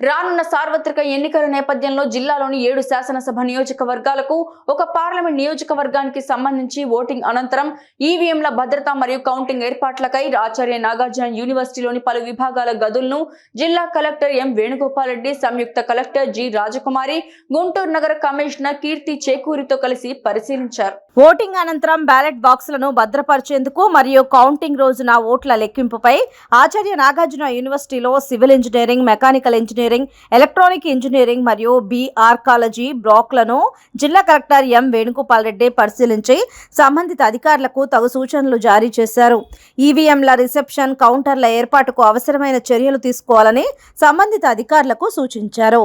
రానున్న సార్వత్రిక ఎన్నికల నేపథ్యంలో జిల్లాలోని ఏడు శాసనసభ నియోజకవర్గాలకు ఒక పార్లమెంట్ నియోజకవర్గానికి సంబంధించి ఓటింగ్ అనంతరం ఈవీఎంల భద్రత మరియు కౌంటింగ్ ఏర్పాట్లకై ఆచార్య నాగార్జున యూనివర్సిటీలోని పలు విభాగాల గదులను జిల్లా కలెక్టర్ ఎం వేణుగోపాల్ రెడ్డి సంయుక్త కలెక్టర్ జి రాజకుమారి గుంటూరు నగర కమిషనర్ కీర్తి చేకూరితో కలిసి పరిశీలించారు. ఓటింగ్ అనంతరం బ్యాలెట్ బాక్సులను భద్రపరిచేందుకు మరియు కౌంటింగ్ రోజున ఓట్ల లెక్కింపుపై ఆచార్య నాగార్జున యూనివర్సిటీలో civil engineering mechanical engineering electronic engineering మరియు బి ఆర్కాలజీ బ్లాక్లను జిల్లా కలెక్టర్ ఎం వేణుగోపాల్ రెడ్డి పరిశీలించి సంబంధిత అధికారులకు తగు సూచనలు జారీ చేశారు ఈవీఎంల రిసెప్షన్ కౌంటర్ల ఏర్పాటుకు అవసరమైన చర్యలు తీసుకోవాలని సంబంధిత అధికారులకు సూచించారు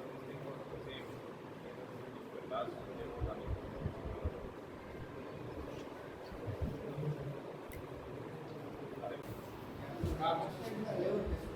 Obrigado.